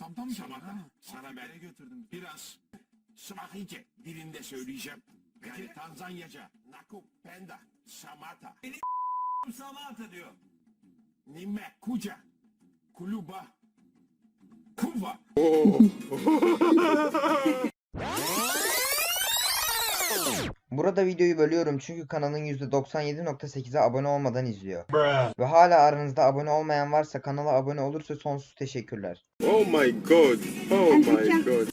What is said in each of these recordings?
tam tam Samata sana ben götürdüm. biraz Swahili dilinde söyleyeceğim. Yani Peki. Tanzanyaca. Naku Penda Samata. Samata diyor. Nimekuja Kuluba Kuva. Burada videoyu bölüyorum çünkü kanalın %97.8'i abone olmadan izliyor. Ve hala aranızda abone olmayan varsa kanala abone olursa sonsuz teşekkürler. Oh my god. Oh my god.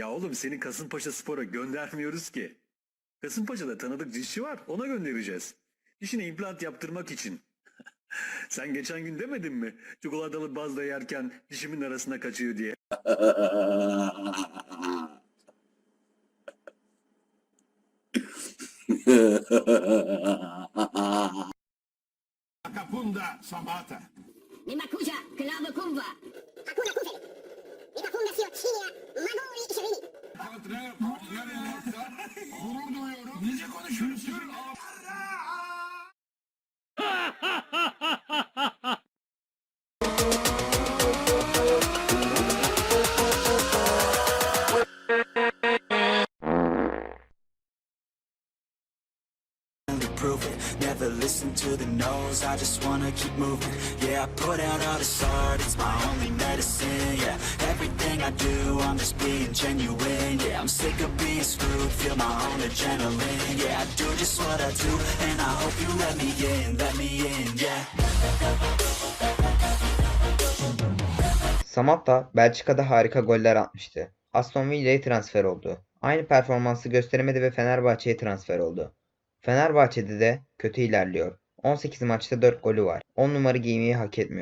Ya oğlum seni Kasımpaşa Spor'a göndermiyoruz ki. Kasımpaşa'da tanıdık dişçi var ona göndereceğiz. Dişine implant yaptırmak için. Sen geçen gün demedin mi? Çikolatalı bazda yerken dişimin arasına kaçıyor diye. Akapunda Samata. Nimakuja, klabu kumva. Hakuna kufe. Nitafunda sio chini ya magoli ishirini. Gurur duyuyorum. Nice konuşuyorsun? Prove it Never listen to the no's, I just wanna keep moving Yeah, I put out all this art, it's my only medicine Yeah, everything I do, I'm just being genuine Yeah, I'm sick of being screwed, feel my own adrenaline Yeah, I do just what I do, and I hope you let me in, let me in, yeah Samatta Belçika'da harika goller atmıştı. Aston Villa'ya transfer oldu. Aynı performansı gösteremedi ve Fenerbahçe'ye transfer oldu. Fenerbahçe'de de kötü ilerliyor. 18 maçta 4 golü var. 10 numara giymeyi hak etmiyor.